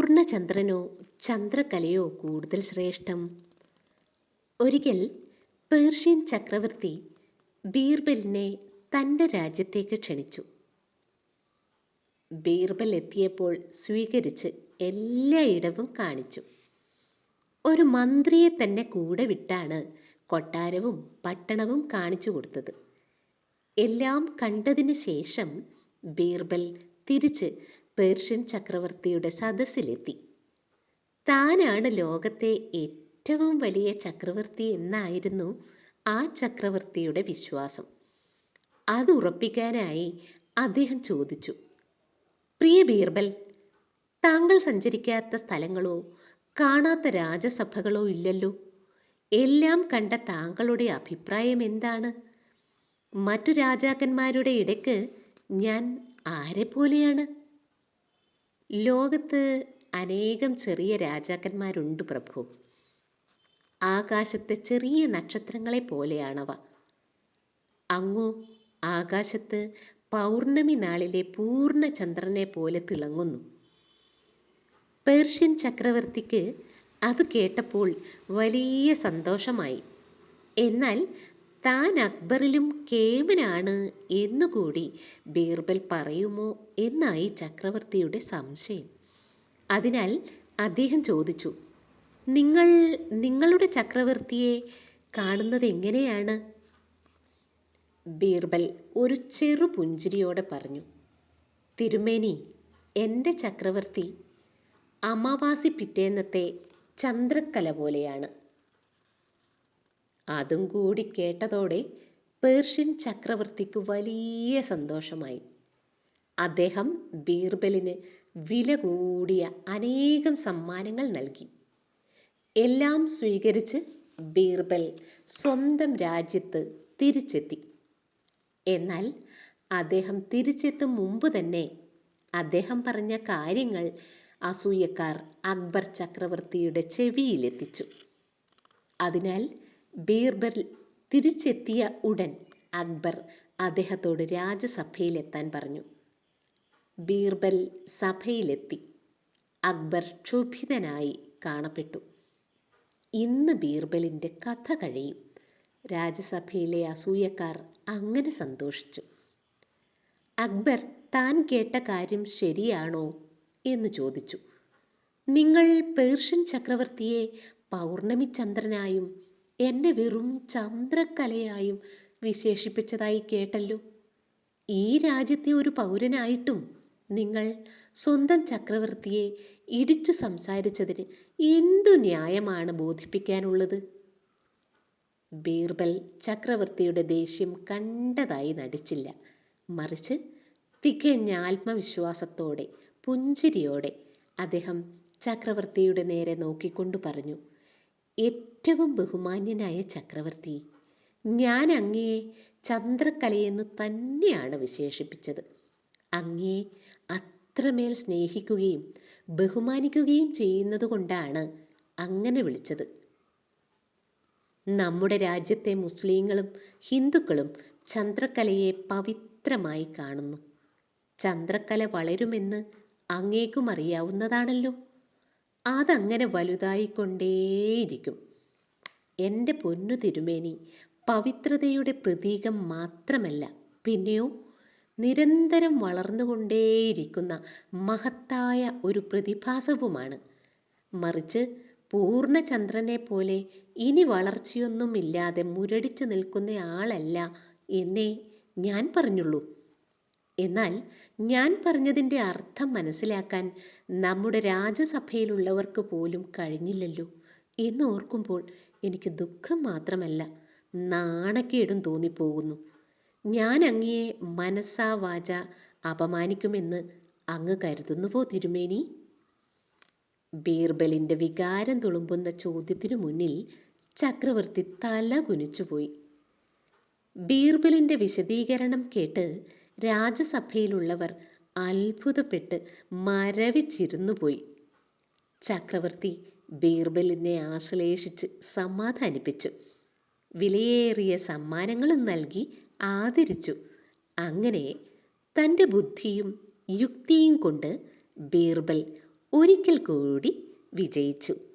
പൂർണചന്ദ്രനോ ചന്ദ്രകലയോ കൂടുതൽ ശ്രേഷ്ഠം. ഒരിക്കൽ പേർഷ്യൻ ചക്രവർത്തി ബീർബലിനെ തന്റെ രാജ്യത്തേക്ക് ക്ഷണിച്ചു. ബീർബൽ എത്തിയപ്പോൾ സ്വീകരിച്ച് എല്ലായിടവും കാണിച്ചു. ഒരു മന്ത്രിയെ തന്നെ കൂടെ വിട്ടാണ് കൊട്ടാരവും പട്ടണവും കാണിച്ചു കൊടുത്തത്. എല്ലാം കണ്ടതിന് ശേഷം ബീർബൽ തിരിച്ച് പേർഷ്യൻ ചക്രവർത്തിയുടെ സദസ്സിലെത്തി. താനാണ് ലോകത്തെ ഏറ്റവും വലിയ ചക്രവർത്തി എന്നായിരുന്നു ആ ചക്രവർത്തിയുടെ വിശ്വാസം. അത് ഉറപ്പിക്കാനായി അദ്ദേഹം ചോദിച്ചു പ്രിയ ബീർബൽ താങ്കൾ സഞ്ചരിക്കാത്ത സ്ഥലങ്ങളോ കാണാത്ത രാജസഭകളോ ഇല്ലല്ലോ. എല്ലാം കണ്ട താങ്കളുടെ അഭിപ്രായം എന്താണ്? മറ്റു രാജാക്കന്മാരുടെ ഇടയ്ക്ക് ഞാൻ ആരെ പോലെയാണ് ലോകത്ത് അനേകം ചെറിയ രാജാക്കന്മാരുണ്ട് പ്രഭു. ആകാശത്തെ ചെറിയ നക്ഷത്രങ്ങളെ പോലെയാണവ. അങ്ങു ആകാശത്ത് പൗർണമി നാളിലെ പൂർണ ചന്ദ്രനെ പോലെ തിളങ്ങുന്നു. പേർഷ്യൻ ചക്രവർത്തിക്ക് അത് കേട്ടപ്പോൾ വലിയ സന്തോഷമായി. എന്നാൽ താൻ അക്ബറിലും കേമനാണ് എന്നുകൂടി ബീർബൽ പറയുമോ എന്നായി ചക്രവർത്തിയുടെ സംശയം. അതിനാൽ അദ്ദേഹം ചോദിച്ചു നിങ്ങൾ നിങ്ങളുടെ ചക്രവർത്തിയെ കാണുന്നത് എങ്ങനെയാണ്? ബീർബൽ ഒരു ചെറു പുഞ്ചിരിയോടെ പറഞ്ഞു തിരുമേനി എന്റെ ചക്രവർത്തി അമാവാസി പിറ്റേന്നത്തെ ചന്ദ്രക്കല പോലെയാണ്. അതും കൂടി കേട്ടതോടെ പേർഷ്യൻ ചക്രവർത്തിക്ക് വലിയ സന്തോഷമായി. അദ്ദേഹം ബീർബലിന് വില കൂടിയ അനേകം സമ്മാനങ്ങൾ നൽകി. എല്ലാം സ്വീകരിച്ച് ബീർബൽ സ്വന്തം രാജ്യത്ത് തിരിച്ചെത്തി. എന്നാൽ അദ്ദേഹം തിരിച്ചെത്തും മുമ്പ് തന്നെ അദ്ദേഹം പറഞ്ഞ കാര്യങ്ങൾ അസൂയക്കാർ അക്ബർ ചക്രവർത്തിയുടെ ചെവിയിലെത്തിച്ചു. അതിനാൽ ബീർബൽ തിരിച്ചെത്തിയ ഉടൻ അക്ബർ അദ്ദേഹത്തോട് രാജസഭയിലെത്താൻ പറഞ്ഞു. ബീർബൽ സഭയിലെത്തി. അക്ബർ ക്ഷുഭിതനായി കാണപ്പെട്ടു. ഇന്ന് ബീർബലിന്റെ കഥ കഴിയും. രാജസഭയിലെ അസൂയക്കാർ അങ്ങനെ സന്തോഷിച്ചു. അക്ബർ താൻ കേട്ട കാര്യം ശരിയാണോ എന്ന് ചോദിച്ചു. നിങ്ങൾ പേർഷ്യൻ ചക്രവർത്തിയെ പൗർണമി ചന്ദ്രനായും എന്നെ വെറും ചന്ദ്രക്കലയായും വിശേഷിപ്പിച്ചതായി കേട്ടല്ലോ. ഈ രാജ്യത്തെ ഒരു പൗരനായിട്ടും നിങ്ങൾ സ്വന്തം ചക്രവർത്തിയെ ഇടിച്ചു സംസാരിച്ചതിന് എന്തു ന്യായമാണ് ബോധിപ്പിക്കാനുള്ളത്? ബീർബൽ ചക്രവർത്തിയുടെ ദേഷ്യം കണ്ടതായി നടിച്ചില്ല. മറിച്ച് തികഞ്ഞ ആത്മവിശ്വാസത്തോടെ പുഞ്ചിരിയോടെ അദ്ദേഹം ചക്രവർത്തിയുടെ നേരെ നോക്കിക്കൊണ്ടു പറഞ്ഞു ഏറ്റവും ബഹുമാന്യനായ ചക്രവർത്തി. ഞാൻ അങ്ങയെ ചന്ദ്രക്കലയെന്ന് തന്നെയാണ് വിശേഷിപ്പിച്ചത്. അങ്ങേ അത്രമേൽ സ്നേഹിക്കുകയും ബഹുമാനിക്കുകയും ചെയ്യുന്നതുകൊണ്ടാണ് അങ്ങനെ വിളിച്ചത്. നമ്മുടെ രാജ്യത്തെ മുസ്ലിങ്ങളും ഹിന്ദുക്കളും ചന്ദ്രക്കലയെ പവിത്രമായി കാണുന്നു. ചന്ദ്രക്കല വളരുമെന്ന് അങ്ങേക്കും അറിയാവുന്നതാണല്ലോ. അതങ്ങനെ വലുതായിക്കൊണ്ടേയിരിക്കും. എന്റെ പൊന്നു തിരുമേനി പവിത്രതയുടെ പ്രതീകം മാത്രമല്ല പിന്നെയോ നിരന്തരം വളർന്നുകൊണ്ടേയിരിക്കുന്ന മഹത്തായ ഒരു പ്രതിഭാസവുമാണ്. മറിച്ച് പൂർണചന്ദ്രനെ പോലെ ഇനി വളർച്ചയൊന്നുമില്ലാതെ മുരടിച്ചു നിൽക്കുന്ന ആളല്ല എന്നേ ഞാൻ പറഞ്ഞുള്ളൂ. എന്നാൽ ഞാൻ പറഞ്ഞതിന്റെ അർത്ഥം മനസ്സിലാക്കാൻ നമ്മുടെ രാജ്യസഭയിലുള്ളവർക്ക് പോലും കഴിഞ്ഞില്ലല്ലോ എന്ന് ഓർക്കുമ്പോൾ എനിക്ക് ദുഃഖം മാത്രമല്ല നാണക്കേടും തോന്നിപ്പോകുന്നു. ഞാൻ അങ്ങയെ മനസ്സാ വാച അപമാനിക്കുമെന്ന് അങ്ങ് കരുതുന്നുവോ തിരുമേനി? ബീർബലിന്റെ വികാരം തുളുമ്പുന്ന ചോദ്യത്തിനു മുന്നിൽ ചക്രവർത്തി തല കുനിച്ചുപോയി. ബീർബലിന്റെ വിശദീകരണം കേട്ട് രാജസഭയിലുള്ളവർ അത്ഭുതപ്പെട്ട് മരവിച്ചിരുന്നു പോയി ചക്രവർത്തി ബീർബലിനെ ആശ്ലേഷിച്ച് സമാധാനിപ്പിച്ചു. വിലയേറിയ സമ്മാനങ്ങളും നൽകി ആദരിച്ചു. അങ്ങനെ തന്റെ ബുദ്ധിയും യുക്തിയും കൊണ്ട് ബീർബൽ ഒരിക്കൽ കൂടി വിജയിച്ചു.